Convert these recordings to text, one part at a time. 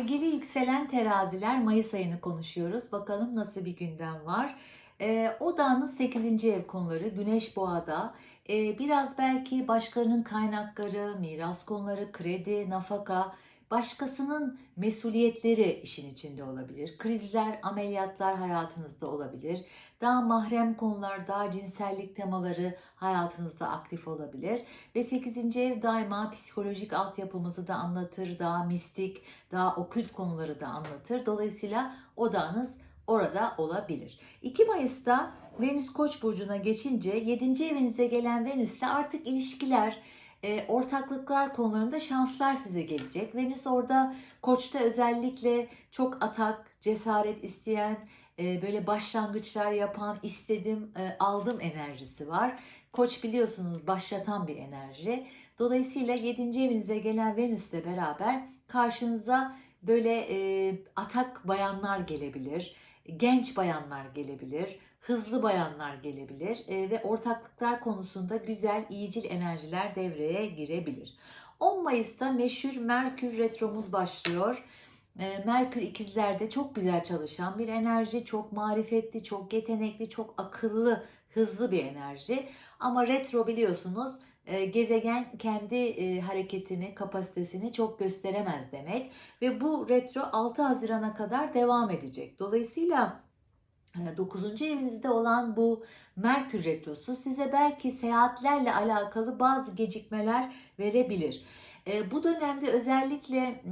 Sevgili yükselen teraziler Mayıs ayını konuşuyoruz. Bakalım nasıl bir gündem var. Ee, odağınız 8. ev konuları Güneş Boğa'da. Ee, biraz belki başkalarının kaynakları, miras konuları, kredi, nafaka, başkasının mesuliyetleri işin içinde olabilir. Krizler, ameliyatlar hayatınızda olabilir. Daha mahrem konular, daha cinsellik temaları hayatınızda aktif olabilir. Ve 8. ev daima psikolojik altyapımızı da anlatır, daha mistik, daha okült konuları da anlatır. Dolayısıyla odağınız orada olabilir. 2 Mayıs'ta Venüs Koç burcuna geçince 7. evinize gelen Venüs'le artık ilişkiler, e, ortaklıklar konularında şanslar size gelecek. Venüs orada Koç'ta özellikle çok atak, cesaret isteyen, e, böyle başlangıçlar yapan, istedim, e, aldım enerjisi var. Koç biliyorsunuz başlatan bir enerji. Dolayısıyla 7. evinize gelen Venüs'le beraber karşınıza böyle e, atak bayanlar gelebilir, genç bayanlar gelebilir, hızlı bayanlar gelebilir ve ortaklıklar konusunda güzel, iyicil enerjiler devreye girebilir. 10 Mayıs'ta meşhur Merkür Retromuz başlıyor. E, Merkür ikizlerde çok güzel çalışan bir enerji, çok marifetli, çok yetenekli, çok akıllı, hızlı bir enerji. Ama retro biliyorsunuz e, gezegen kendi e, hareketini, kapasitesini çok gösteremez demek. Ve bu retro 6 Haziran'a kadar devam edecek. Dolayısıyla 9. evinizde olan bu Merkür Retrosu size belki seyahatlerle alakalı bazı gecikmeler verebilir. E, bu dönemde özellikle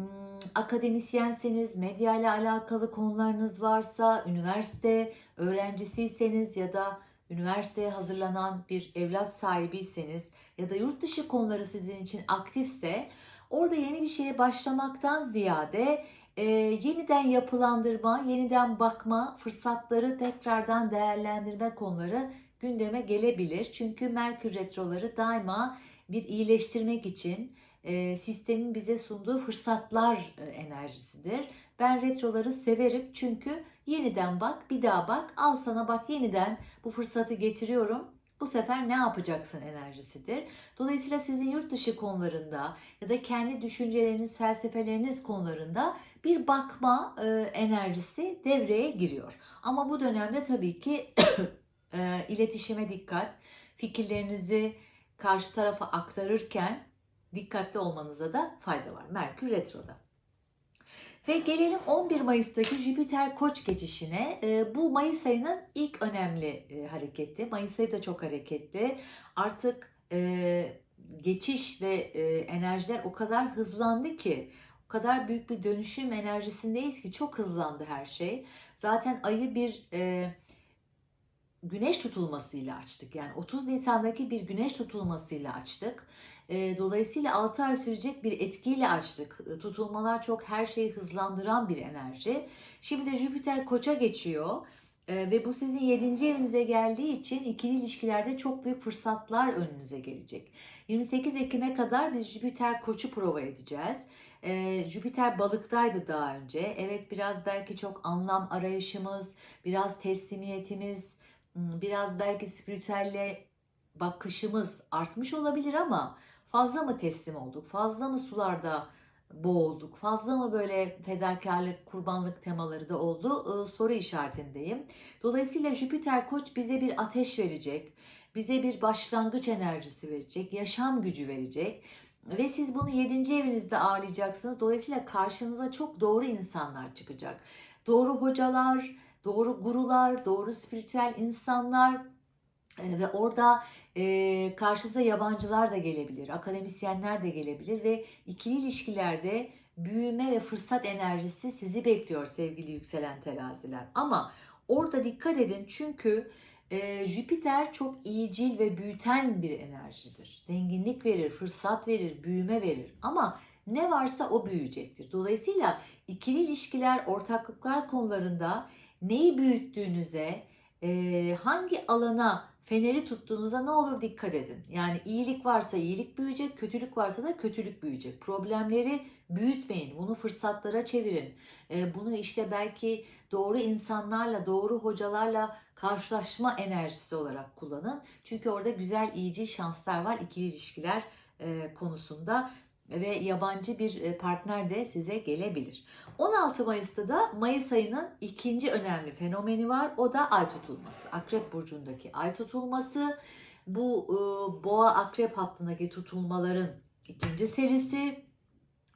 akademisyenseniz, medya ile alakalı konularınız varsa, üniversite öğrencisiyseniz ya da üniversiteye hazırlanan bir evlat sahibiyseniz ya da yurt dışı konuları sizin için aktifse orada yeni bir şeye başlamaktan ziyade e, yeniden yapılandırma, yeniden bakma, fırsatları tekrardan değerlendirme konuları gündeme gelebilir. Çünkü Merkür retroları daima bir iyileştirmek için e, sistemin bize sunduğu fırsatlar e, enerjisidir. Ben retroları severim çünkü yeniden bak, bir daha bak, al sana bak yeniden bu fırsatı getiriyorum. Bu sefer ne yapacaksın enerjisidir. Dolayısıyla sizin yurt dışı konularında ya da kendi düşünceleriniz, felsefeleriniz konularında bir bakma e, enerjisi devreye giriyor. Ama bu dönemde tabii ki e, iletişime dikkat, fikirlerinizi karşı tarafa aktarırken dikkatli olmanıza da fayda var. Merkür Retro'da. Ve gelelim 11 Mayıs'taki Jüpiter Koç geçişine. E, bu Mayıs ayının ilk önemli e, hareketi. Mayıs ayı da çok hareketli. Artık e, geçiş ve e, enerjiler o kadar hızlandı ki, o kadar büyük bir dönüşüm enerjisindeyiz ki çok hızlandı her şey. Zaten ayı bir güneş tutulmasıyla açtık. Yani 30 Nisan'daki bir güneş tutulmasıyla açtık. E, dolayısıyla 6 ay sürecek bir etkiyle açtık. E, tutulmalar çok her şeyi hızlandıran bir enerji. Şimdi de Jüpiter koça geçiyor. E, ve bu sizin 7. evinize geldiği için ikili ilişkilerde çok büyük fırsatlar önünüze gelecek. 28 Ekim'e kadar biz Jüpiter koçu prova edeceğiz. Ee, Jüpiter balıktaydı daha önce. Evet biraz belki çok anlam arayışımız, biraz teslimiyetimiz, biraz belki spiritüelle bakışımız artmış olabilir ama fazla mı teslim olduk? Fazla mı sularda boğulduk? Fazla mı böyle fedakarlık, kurbanlık temaları da oldu? Ee, soru işaretindeyim. Dolayısıyla Jüpiter Koç bize bir ateş verecek. Bize bir başlangıç enerjisi verecek, yaşam gücü verecek. Ve siz bunu 7. evinizde ağırlayacaksınız. Dolayısıyla karşınıza çok doğru insanlar çıkacak. Doğru hocalar, doğru gurular, doğru spiritüel insanlar e, ve orada e, karşınıza yabancılar da gelebilir, akademisyenler de gelebilir ve ikili ilişkilerde büyüme ve fırsat enerjisi sizi bekliyor sevgili yükselen teraziler. Ama orada dikkat edin çünkü e, Jüpiter çok iyicil ve büyüten bir enerjidir. Zenginlik verir, fırsat verir, büyüme verir ama ne varsa o büyüyecektir. Dolayısıyla ikili ilişkiler, ortaklıklar konularında neyi büyüttüğünüze, e, hangi alana feneri tuttuğunuza ne olur dikkat edin. Yani iyilik varsa iyilik büyüyecek, kötülük varsa da kötülük büyüyecek. Problemleri büyütmeyin, bunu fırsatlara çevirin. E, bunu işte belki doğru insanlarla, doğru hocalarla karşılaşma enerjisi olarak kullanın. Çünkü orada güzel, iyici şanslar var ikili ilişkiler e, konusunda. Ve yabancı bir e, partner de size gelebilir. 16 Mayıs'ta da Mayıs ayının ikinci önemli fenomeni var. O da ay tutulması. Akrep burcundaki ay tutulması. Bu e, boğa akrep hattındaki tutulmaların ikinci serisi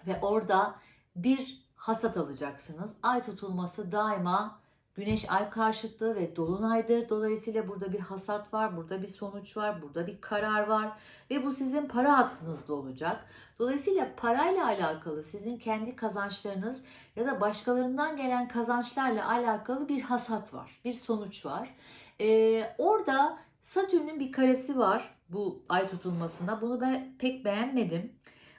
ve orada bir hasat alacaksınız. Ay tutulması daima Güneş ay karşıtlığı ve dolunaydır. Dolayısıyla burada bir hasat var, burada bir sonuç var, burada bir karar var ve bu sizin para hakkınızda olacak. Dolayısıyla parayla alakalı sizin kendi kazançlarınız ya da başkalarından gelen kazançlarla alakalı bir hasat var, bir sonuç var. Ee, orada Satürn'ün bir karesi var bu ay tutulmasında. Bunu ben pek beğenmedim.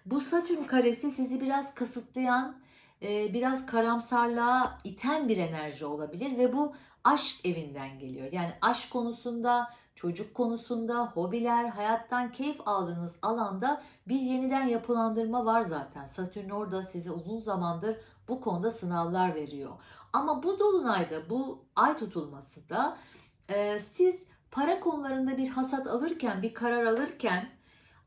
Bu Satürn karesi sizi biraz kısıtlayan, e, biraz karamsarlığa iten bir enerji olabilir ve bu aşk evinden geliyor. Yani aşk konusunda, çocuk konusunda, hobiler, hayattan keyif aldığınız alanda bir yeniden yapılandırma var zaten. Satürn orada size uzun zamandır bu konuda sınavlar veriyor. Ama bu dolunayda, bu ay tutulması da e, siz para konularında bir hasat alırken, bir karar alırken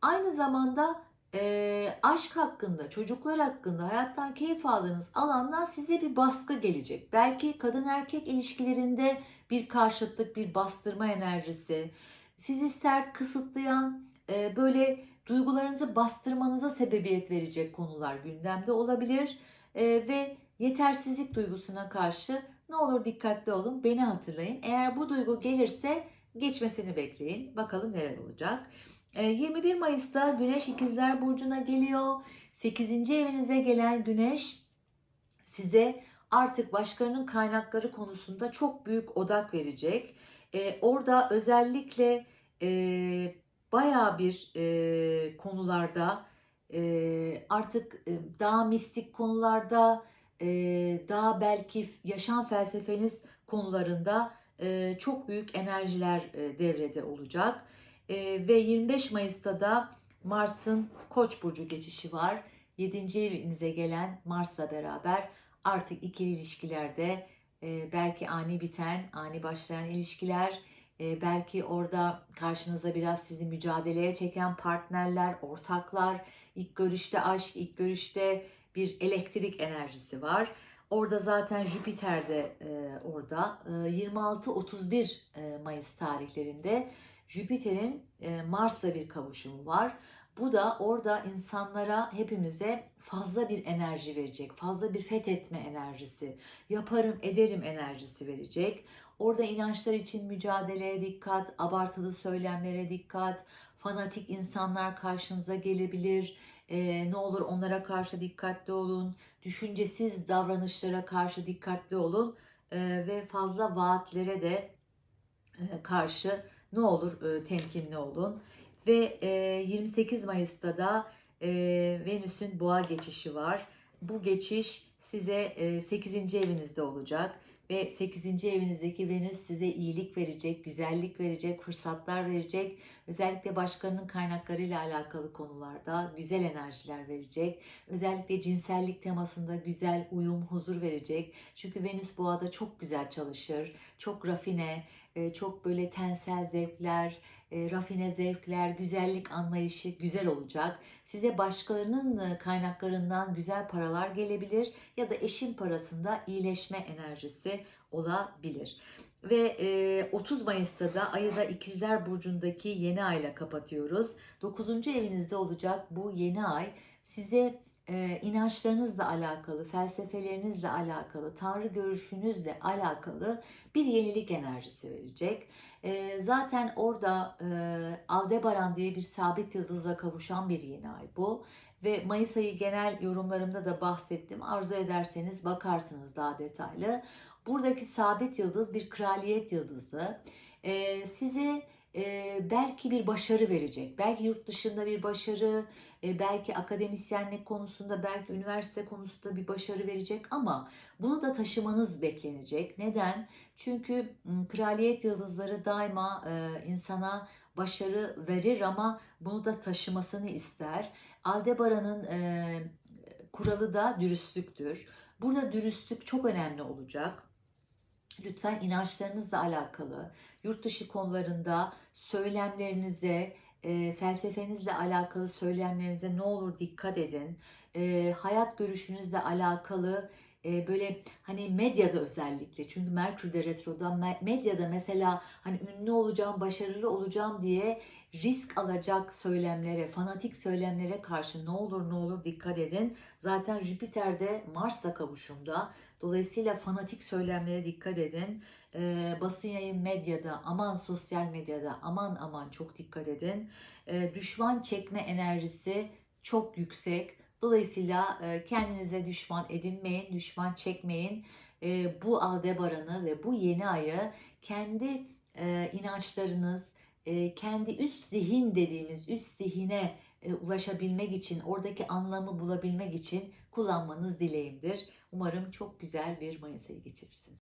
aynı zamanda e, aşk hakkında, çocuklar hakkında, hayattan keyif aldığınız alandan size bir baskı gelecek. Belki kadın erkek ilişkilerinde bir karşıtlık, bir bastırma enerjisi, sizi sert kısıtlayan, e, böyle duygularınızı bastırmanıza sebebiyet verecek konular gündemde olabilir. E, ve yetersizlik duygusuna karşı ne olur dikkatli olun, beni hatırlayın. Eğer bu duygu gelirse geçmesini bekleyin. Bakalım neler olacak. 21 ee, Mayıs'ta Güneş İkizler Burcu'na geliyor. 8. evinize gelen Güneş size artık başkalarının kaynakları konusunda çok büyük odak verecek. Ee, orada özellikle e, baya bir e, konularda e, artık e, daha mistik konularda daha belki yaşam felsefeniz konularında çok büyük enerjiler devrede olacak. E, ve 25 Mayıs'ta da Mars'ın Koç burcu geçişi var. 7. evinize gelen Mars'la beraber artık ikili ilişkilerde e, belki ani biten, ani başlayan ilişkiler, e, belki orada karşınıza biraz sizi mücadeleye çeken partnerler, ortaklar, ilk görüşte aşk, ilk görüşte bir elektrik enerjisi var. Orada zaten Jüpiter de e, orada. E, 26-31 e, Mayıs tarihlerinde Jüpiter'in e, Mars'la bir kavuşumu var. Bu da orada insanlara, hepimize fazla bir enerji verecek. Fazla bir fethetme enerjisi, yaparım, ederim enerjisi verecek. Orada inançlar için mücadeleye dikkat, abartılı söylemlere dikkat, fanatik insanlar karşınıza gelebilir. Ee, ne olur onlara karşı dikkatli olun. Düşüncesiz davranışlara karşı dikkatli olun. Ee, ve fazla vaatlere de e, karşı ne olur e, temkinli olun. Ve e, 28 Mayıs'ta da e, Venüs'ün boğa geçişi var. Bu geçiş size e, 8. evinizde olacak ve 8. evinizdeki Venüs size iyilik verecek, güzellik verecek, fırsatlar verecek. Özellikle başkanın kaynaklarıyla alakalı konularda güzel enerjiler verecek. Özellikle cinsellik temasında güzel uyum, huzur verecek. Çünkü Venüs boğada çok güzel çalışır, çok rafine, e, çok böyle tensel zevkler, e, rafine zevkler, güzellik anlayışı güzel olacak. Size başkalarının e, kaynaklarından güzel paralar gelebilir ya da eşin parasında iyileşme enerjisi olabilir. Ve 30 Mayıs'ta da ayı da İkizler Burcu'ndaki yeni ayla kapatıyoruz. 9. evinizde olacak bu yeni ay size e, inançlarınızla alakalı, felsefelerinizle alakalı, tanrı görüşünüzle alakalı bir yenilik enerjisi verecek. E, zaten orada e, Aldebaran diye bir sabit yıldızla kavuşan bir yeni ay bu. Ve Mayıs ayı genel yorumlarımda da bahsettim. Arzu ederseniz bakarsınız daha detaylı. Buradaki sabit yıldız bir kraliyet yıldızı. E, size belki bir başarı verecek. Belki yurt dışında bir başarı, belki akademisyenlik konusunda, belki üniversite konusunda bir başarı verecek ama bunu da taşımanız beklenecek. Neden? Çünkü kraliyet yıldızları daima insana başarı verir ama bunu da taşımasını ister. Aldebaran'ın kuralı da dürüstlüktür. Burada dürüstlük çok önemli olacak. Lütfen inançlarınızla alakalı, yurt dışı konularında söylemlerinize, e, felsefenizle alakalı söylemlerinize ne olur dikkat edin. E, hayat görüşünüzle alakalı e, böyle hani medyada özellikle çünkü Merkür de retroda me- medyada mesela hani ünlü olacağım, başarılı olacağım diye risk alacak söylemlere, fanatik söylemlere karşı ne olur ne olur dikkat edin. Zaten Jüpiter de Mars'la kavuşumda. Dolayısıyla fanatik söylemlere dikkat edin. Ee, basın yayın medyada, aman sosyal medyada, aman aman çok dikkat edin. Ee, düşman çekme enerjisi çok yüksek. Dolayısıyla e, kendinize düşman edinmeyin, düşman çekmeyin. E, bu Aldebaran'ı ve bu yeni ayı kendi e, inançlarınız, e, kendi üst zihin dediğimiz üst zihine e, ulaşabilmek için, oradaki anlamı bulabilmek için kullanmanız dileğimdir. Umarım çok güzel bir Mayıs ayı geçirirsiniz.